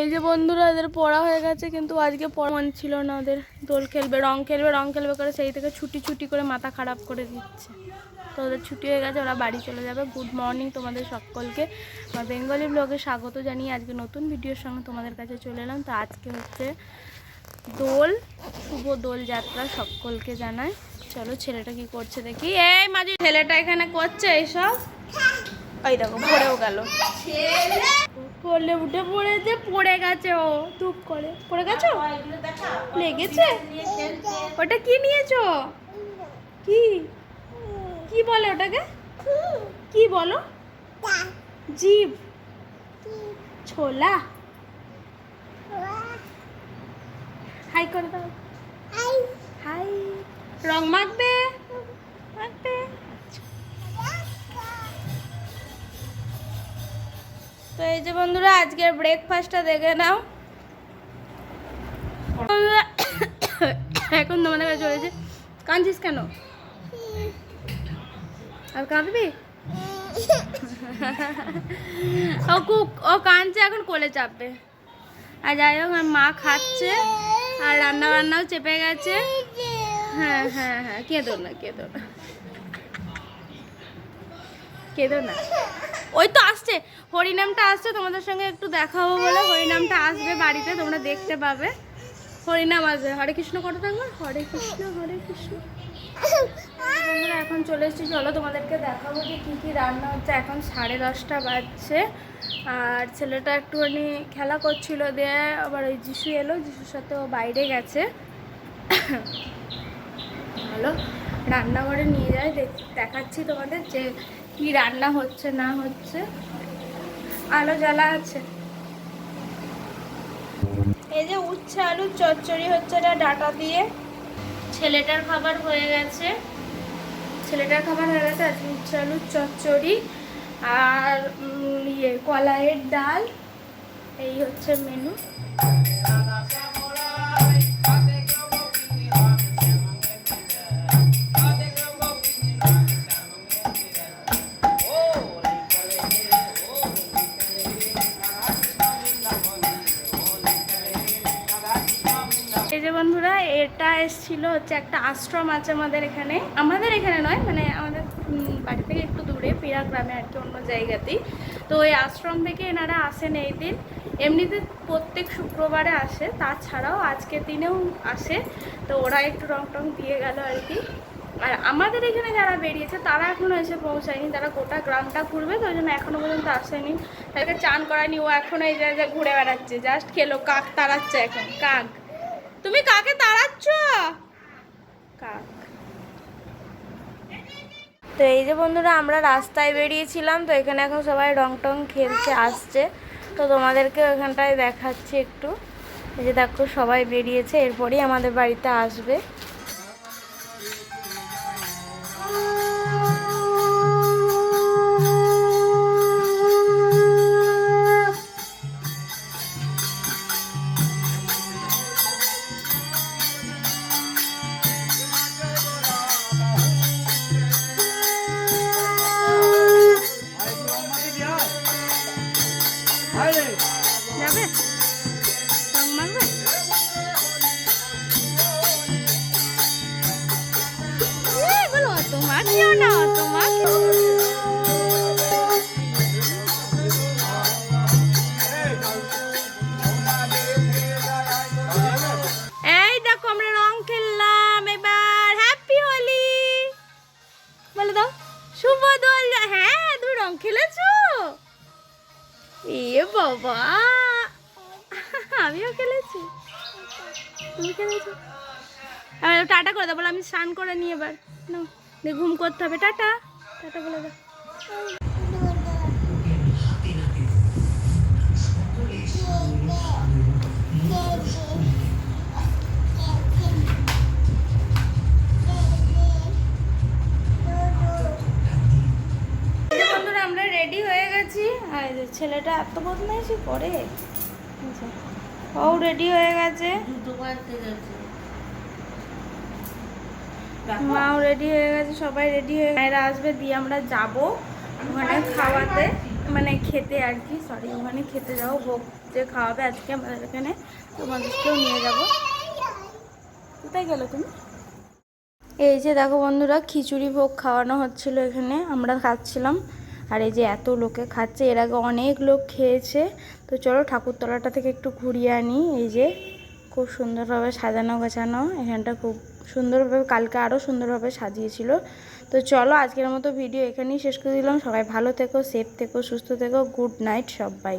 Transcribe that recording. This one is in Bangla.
এই যে বন্ধুরা, এদের পড়া হয়ে গেছে, কিন্তু আজকে পড়া মন ছিল না ওদের। দোল খেলবে, রং খেলবে রং খেলবে করে সেই থেকে ছুটি ছুটি করে মাথা খারাপ করে দিচ্ছে। তো ওদের ছুটি হয়ে গেছে, ওরা বাড়ি চলে যাবে। গুড মর্নিং তোমাদের সকলকে। আমার বেঙ্গলি ব্লগে স্বাগত জানিয়ে আজকে নতুন ভিডিওর সঙ্গে তোমাদের কাছে চলে এলাম। তো আজকে হচ্ছে দোল, শুভ দোল যাত্রা সকলকে জানায় চলো ছেলেটা কি করছে দেখি। এই মাঝে, ছেলেটা এখানে করছে এইসব? ওই দেখো পড়েও গেল। পড়লে উঠে পড়েছে, পড়ে গেছে ও। ধূপ করে। পড়ে গেছো? লেগেছে? ওটা কি নিয়েছো? কি? কি বলে ওটাকে? কি বলো? জীব। ছোলা। হাই করে দাও। হাই। রং মাখবে? মাখবে? তো এই যে বন্ধুরা, আজকের ব্রেকফাস্টটা দেখে নাও। এখন তোমাদের কাছে চলেছে কাঁদছিস কেন? আর কাঁদবি? ও কুক, ও কাঁদছে, এখন কোলে চাপবে। আর যাই হোক আমার মা খাচ্ছে, আর রান্না বান্নাও চেপে গেছে। হ্যাঁ হ্যাঁ হ্যাঁ কেঁদো না কেঁদো না। কেঁদো না। ওই তো আসছে। হরিনামটা আসছে, তোমাদের সঙ্গে একটু দেখাবো বলে। হরিনামটা আসবে বাড়িতে, তোমরা দেখতে পাবে। হরিনাম আসবে। হরে কৃষ্ণ কত থাকবে হরে কৃষ্ণ হরে কৃষ্ণ। বন্ধুরা, এখন চলে এসেছি। চলো তোমাদেরকে দেখাবো যে কী কী রান্না হচ্ছে। এখন সাড়ে দশটা বাজছে। আর ছেলেটা একটুখানি খেলা করছিল দিয়ে আবার ওই যিশু এলো। যিশুর সাথে ও বাইরে গেছে। ভালো রান্নাঘরে নিয়ে দেখ- দেখাচ্ছি তোমাদের যে কি রান্না হচ্ছে না হচ্ছে? আলো জ্বালা আছে। এই যে উচ্ছে আলুর চচ্চড়ি হচ্ছে এটা ডাটা দিয়ে। ছেলেটার খাবার হয়ে গেছে। ছেলেটার খাবার হয়ে গেছে আজকে উচ্ছে আলুর চচ্চড়ি আর ইয়ে কলাইয়ের ডাল। এই হচ্ছে মেনু এটা এসছিল হচ্ছে একটা আশ্রম আছে আমাদের এখানে। আমাদের এখানে নয় মানে আমাদের বাড়ি থেকে একটু দূরে পিরা গ্রামে আর কি অন্য জায়গাতেই। তো ওই আশ্রম থেকে এনারা আসেন এই দিন। এমনিতে প্রত্যেক শুক্রবারে আসে, তাছাড়াও আজকের দিনেও আসে। তো ওরা একটু রং টং দিয়ে গেল আর কি। আর আমাদের এখানে যারা বেরিয়েছে, তারা এখনও এসে পৌঁছায়নি। তারা গোটা গ্রামটা ঘুরবে, তো ওই জন্য এখনও পর্যন্ত আসেনি। তাদেরকে চান করায়নি, ও এখন এই জায়গায় ঘুরে বেড়াচ্ছে। জাস্ট খেলো, কাক তাড়াচ্ছে এখন, কাক। তুমি কাকে তাড়াচ্ছ? কাক? তো এই যে বন্ধুরা, আমরা রাস্তায় বেরিয়েছিলাম, তো এখানে এখন সবাই রং টং খেলতে আসছে। তো তোমাদেরকে ওখানটায় দেখাচ্ছি একটু। এই যে দেখো, সবাই বেরিয়েছে, এরপরই আমাদের বাড়িতে আসবে। খেলেছো? এ বাবা। আমিও খেলেছি। তুমি খেলেছো? এবার টাটা করে দাও, বলো আমি স্নান করে নিয়ে এবার। না ঘুম করতে হবে। টাটা। টাটা বলে দাও। ছেলেটা এত বদমাইশি করে? ও রেডি হয়ে গেছে। মাও রেডি হয়ে গেছে সবাই রেডি হয়ে মায়েরা আসবে দিয়ে আমরা যাব ওখানে খাওয়াতে। মানে খেতে আর কি সরি ওখানে খেতে যাব। ভোগ যে খাওয়াবে আজকে আমাদের এখানে তোমাদেরকেও নিয়ে যাব। কোথায় গেলো তুমি? এই যে দেখো বন্ধুরা খিচুড়ি ভোগ খাওয়ানো হচ্ছিল এখানে আমরা খাচ্ছিলাম। আর এই যে এত লোকে খাচ্ছে, এর আগে অনেক লোক খেয়েছে। তো চলো ঠাকুরতলাটা থেকে একটু ঘুরিয়ে আনি। এই যে খুব সুন্দরভাবে সাজানো গোছানো, এখানটা খুব সুন্দরভাবে, কালকে আরও সুন্দরভাবে সাজিয়েছিল। তো চলো আজকের মতো ভিডিও এখানেই শেষ করে দিলাম। সবাই ভালো থেকো সেফ থেকো, সুস্থ থেকো গুড নাইট সবাই